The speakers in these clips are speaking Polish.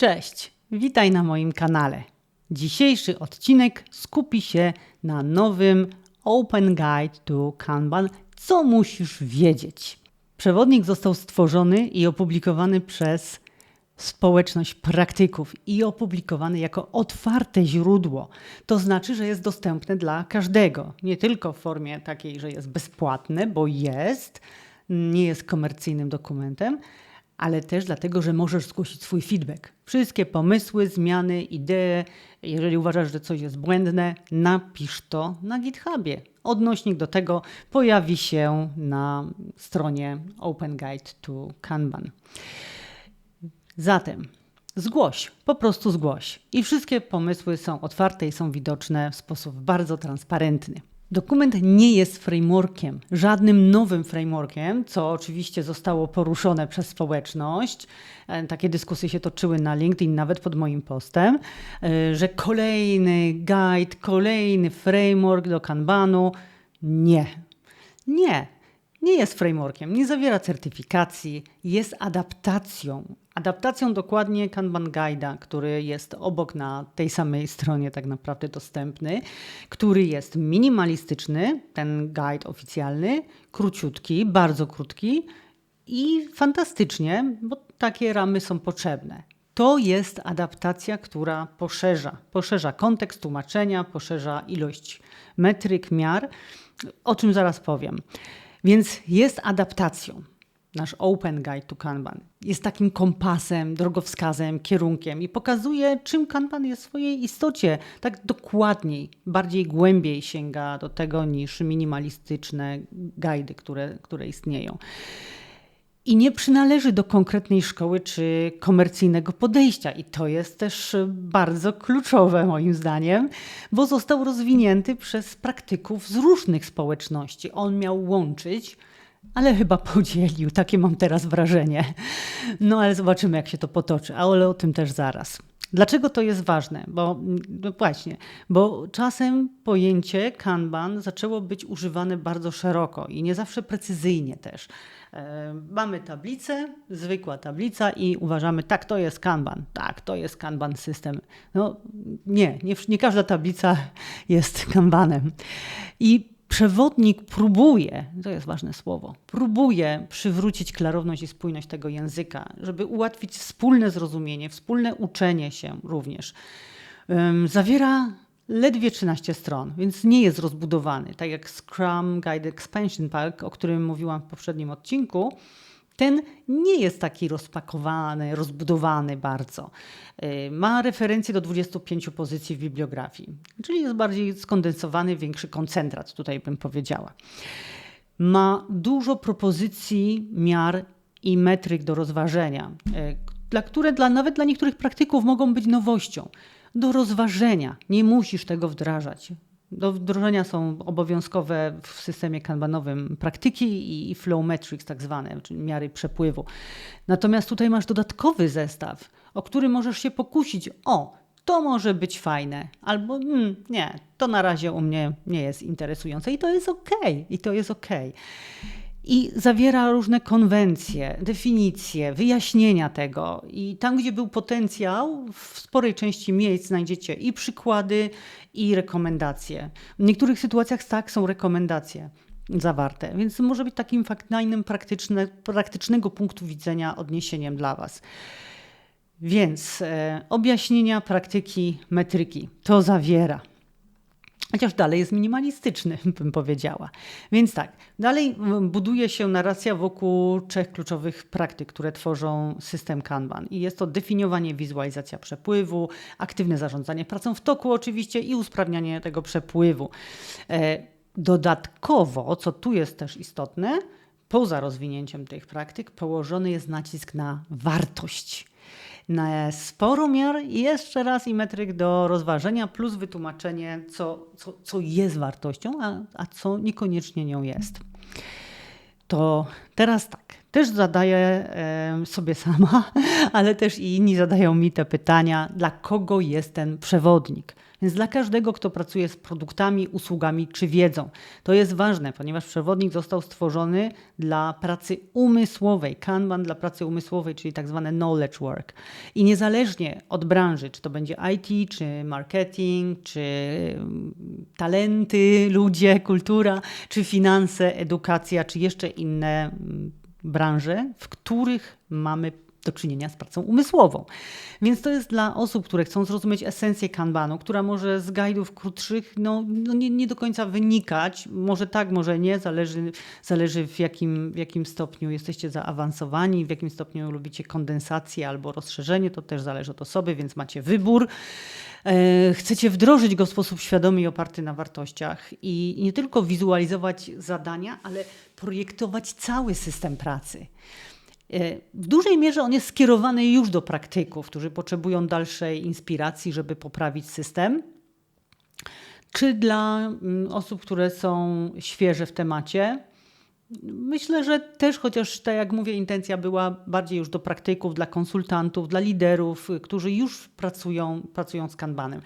Cześć, witaj na moim kanale. Dzisiejszy odcinek skupi się na nowym Open Guide to Kanban. Co musisz wiedzieć? Przewodnik został stworzony i opublikowany przez społeczność praktyków i opublikowany jako otwarte źródło. To znaczy, że jest dostępne dla każdego, nie tylko w formie takiej, że jest bezpłatne, bo jest, nie jest komercyjnym dokumentem, ale też dlatego, że możesz zgłosić swój feedback. Wszystkie pomysły, zmiany, idee, jeżeli uważasz, że coś jest błędne, napisz to na GitHubie. Odnośnik do tego pojawi się na stronie Open Guide to Kanban. Zatem zgłoś, po prostu zgłoś. I wszystkie pomysły są otwarte i są widoczne w sposób bardzo transparentny. Dokument nie jest frameworkiem, żadnym nowym frameworkiem, co oczywiście zostało poruszone przez społeczność. E, takie dyskusje się toczyły na LinkedIn, nawet pod moim postem, e, że kolejny guide, kolejny framework do Kanbanu. Nie. Nie. Nie jest frameworkiem, nie zawiera certyfikacji, jest adaptacją adaptacją dokładnie Kanban Guide'a, który jest obok na tej samej stronie tak naprawdę dostępny, który jest minimalistyczny, ten guide oficjalny, króciutki, bardzo krótki i fantastycznie, bo takie ramy są potrzebne. To jest adaptacja, która poszerza, poszerza kontekst tłumaczenia, poszerza ilość metryk, miar, o czym zaraz powiem. Więc jest adaptacją nasz Open Guide to Kanban. Jest takim kompasem, drogowskazem, kierunkiem i pokazuje, czym Kanban jest w swojej istocie. Tak dokładniej, bardziej głębiej sięga do tego niż minimalistyczne guidy, które, które istnieją. I nie przynależy do konkretnej szkoły czy komercyjnego podejścia. I to jest też bardzo kluczowe, moim zdaniem, bo został rozwinięty przez praktyków z różnych społeczności. On miał łączyć ale chyba podzielił. Takie mam teraz wrażenie. No ale zobaczymy, jak się to potoczy, ale o tym też zaraz. Dlaczego to jest ważne? Bo no właśnie, bo czasem pojęcie Kanban zaczęło być używane bardzo szeroko i nie zawsze precyzyjnie też. E, mamy tablicę, zwykła tablica i uważamy, tak, to jest Kanban, tak, to jest Kanban system. No nie, nie, nie każda tablica jest Kanbanem. I przewodnik próbuje, to jest ważne słowo, próbuje przywrócić klarowność i spójność tego języka, żeby ułatwić wspólne zrozumienie, wspólne uczenie się również. Zawiera ledwie 13 stron, więc nie jest rozbudowany, tak jak Scrum Guide Expansion Pack, o którym mówiłam w poprzednim odcinku ten nie jest taki rozpakowany, rozbudowany bardzo. Y, ma referencje do 25 pozycji w bibliografii, czyli jest bardziej skondensowany, większy koncentrat, tutaj bym powiedziała. Ma dużo propozycji, miar i metryk do rozważenia, y, dla które dla, nawet dla niektórych praktyków mogą być nowością. Do rozważenia. Nie musisz tego wdrażać. Do wdrożenia są obowiązkowe w systemie kanbanowym praktyki i flow metrics tak zwane, czyli miary przepływu. Natomiast tutaj masz dodatkowy zestaw, o który możesz się pokusić. O, to może być fajne, albo mm, nie, to na razie u mnie nie jest interesujące i to jest ok, i to jest ok i zawiera różne konwencje, definicje, wyjaśnienia tego. I tam, gdzie był potencjał, w sporej części miejsc znajdziecie i przykłady, i rekomendacje. W niektórych sytuacjach tak są rekomendacje zawarte, więc może być takim faktyjnym praktyczne, praktycznego punktu widzenia odniesieniem dla Was. Więc e, objaśnienia, praktyki, metryki to zawiera. Chociaż dalej jest minimalistyczny, bym powiedziała. Więc tak, dalej buduje się narracja wokół trzech kluczowych praktyk, które tworzą system Kanban. I jest to definiowanie, wizualizacja przepływu, aktywne zarządzanie pracą w toku oczywiście i usprawnianie tego przepływu. E, dodatkowo, co tu jest też istotne, poza rozwinięciem tych praktyk położony jest nacisk na wartość na sporo miar i jeszcze raz i metryk do rozważenia, plus wytłumaczenie, co, co, co jest wartością, a, a co niekoniecznie nią jest. To teraz tak. Też zadaję sobie sama, ale też i inni zadają mi te pytania, dla kogo jest ten przewodnik. Więc dla każdego, kto pracuje z produktami, usługami czy wiedzą. To jest ważne, ponieważ przewodnik został stworzony dla pracy umysłowej, Kanban dla pracy umysłowej, czyli tak zwane knowledge work. I niezależnie od branży, czy to będzie IT, czy marketing, czy talenty, ludzie, kultura, czy finanse, edukacja, czy jeszcze inne mm, branże, w których mamy do czynienia z pracą umysłową. Więc to jest dla osób, które chcą zrozumieć esencję kanbanu, która może z guidów krótszych no, no nie, nie, do końca wynikać. Może tak, może nie, zależy, zależy w, jakim, w jakim stopniu jesteście zaawansowani, w jakim stopniu lubicie kondensację albo rozszerzenie, to też zależy od osoby, więc macie wybór. E, chcecie wdrożyć go w sposób świadomy i oparty na wartościach i nie tylko wizualizować zadania, ale projektować cały system pracy. E, w dużej mierze on jest skierowany już do praktyków, którzy potrzebują dalszej inspiracji, żeby poprawić system, czy dla mm, osób, które są świeże w temacie. Myślę, że też, chociaż tak jak mówię, intencja była bardziej już do praktyków, dla konsultantów, dla liderów, którzy już pracują, pracują z kanbanem.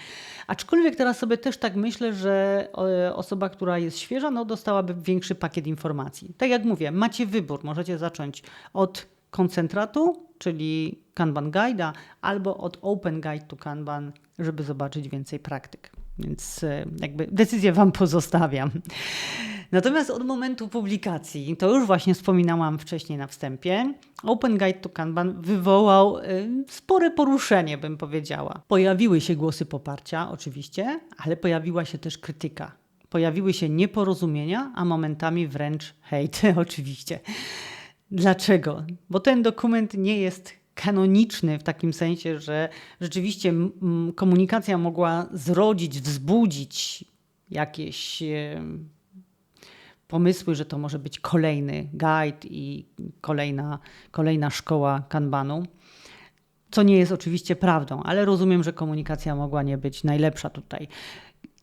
Aczkolwiek teraz sobie też tak myślę, że e, osoba, która jest świeża, no dostałaby większy pakiet informacji. Tak jak mówię, macie wybór. Możecie zacząć od koncentratu, czyli Kanban Guide'a, albo od Open Guide to Kanban, żeby zobaczyć więcej praktyk. Więc e, jakby decyzję Wam pozostawiam. Natomiast od momentu publikacji, to już właśnie wspominałam wcześniej na wstępie, Open Guide to Kanban wywołał e, spore poruszenie, bym powiedziała. Pojawiły się głosy poparcia, oczywiście, ale pojawiła się też krytyka. Pojawiły się nieporozumienia, a momentami wręcz hejt, oczywiście. Dlaczego? Bo ten dokument nie jest kanoniczny w takim sensie, że rzeczywiście komunikacja mogła zrodzić, wzbudzić jakieś pomysły, że to może być kolejny guide i kolejna, kolejna szkoła kanbanu. Co nie jest oczywiście prawdą, ale rozumiem, że komunikacja mogła nie być najlepsza tutaj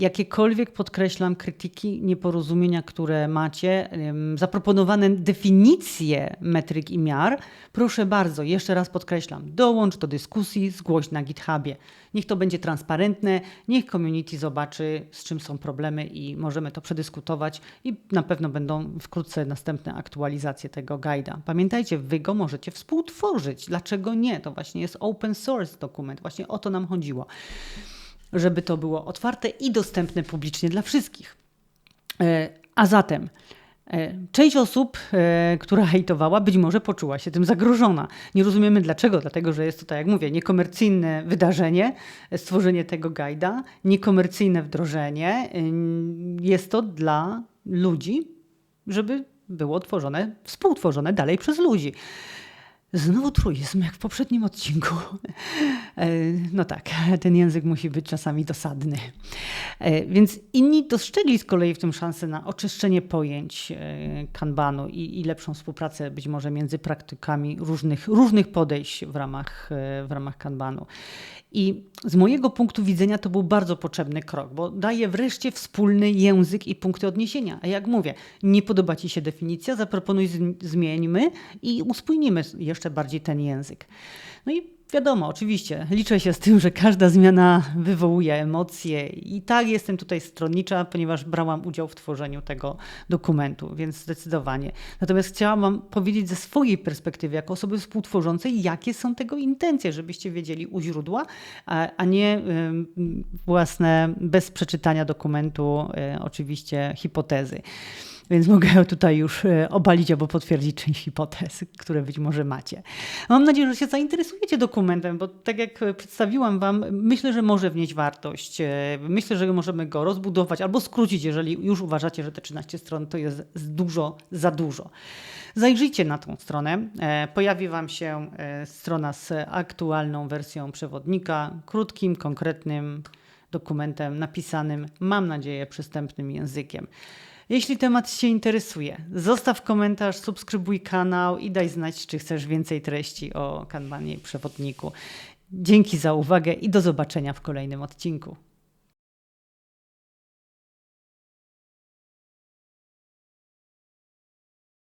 jakiekolwiek, podkreślam, krytyki, nieporozumienia, które macie, zaproponowane definicje metryk i miar, proszę bardzo, jeszcze raz podkreślam, dołącz do dyskusji, zgłoś na GitHubie. Niech to będzie transparentne, niech community zobaczy, z czym są problemy i możemy to przedyskutować i na pewno będą wkrótce następne aktualizacje tego guida. Pamiętajcie, wy go możecie współtworzyć. Dlaczego nie? To właśnie jest open source dokument. Właśnie o to nam chodziło żeby to było otwarte i dostępne publicznie dla wszystkich. E, a zatem e, Część osób, e, która hejtowała, być może poczuła się tym zagrożona. Nie rozumiemy dlaczego, dlatego że jest to, tak jak mówię, niekomercyjne wydarzenie, stworzenie tego guida, niekomercyjne wdrożenie. Jest to dla ludzi, żeby było tworzone, współtworzone dalej przez ludzi. Znowu truizm, jak w poprzednim odcinku. E, no tak, ten język musi być czasami dosadny. E, więc inni dostrzegli z kolei w tym szansę na oczyszczenie pojęć e, kanbanu i, i lepszą współpracę być może między praktykami różnych, różnych podejść w ramach, w ramach kanbanu. I z mojego punktu widzenia to był bardzo potrzebny krok, bo daje wreszcie wspólny język i punkty odniesienia. A jak mówię, nie podoba Ci się definicja, zaproponuj, zmieńmy i uspójnimy jeszcze bardziej ten język. No i Wiadomo, oczywiście, liczę się z tym, że każda zmiana wywołuje emocje i tak jestem tutaj stronnicza, ponieważ brałam udział w tworzeniu tego dokumentu, więc zdecydowanie. Natomiast chciałam powiedzieć ze swojej perspektywy, jako osoby współtworzącej, jakie są tego intencje, żebyście wiedzieli u źródła, a nie własne, bez przeczytania dokumentu, e, oczywiście hipotezy. Więc mogę tutaj już e, obalić albo potwierdzić część hipotez, które być może macie. Mam nadzieję, że się zainteresujecie dokumentem, bo tak jak przedstawiłam Wam, myślę, że może wnieść wartość. E, myślę, że możemy go rozbudować albo skrócić, jeżeli już uważacie, że te 13 stron to jest dużo, za dużo. Zajrzyjcie na tą stronę. E, pojawi Wam się strona z aktualną wersją przewodnika, krótkim, konkretnym dokumentem napisanym, mam nadzieję, przystępnym językiem. Jeśli temat Cię interesuje, zostaw komentarz, subskrybuj kanał i daj znać, czy chcesz więcej treści o kanbanie i przewodniku. Dzięki za uwagę i do zobaczenia w kolejnym odcinku.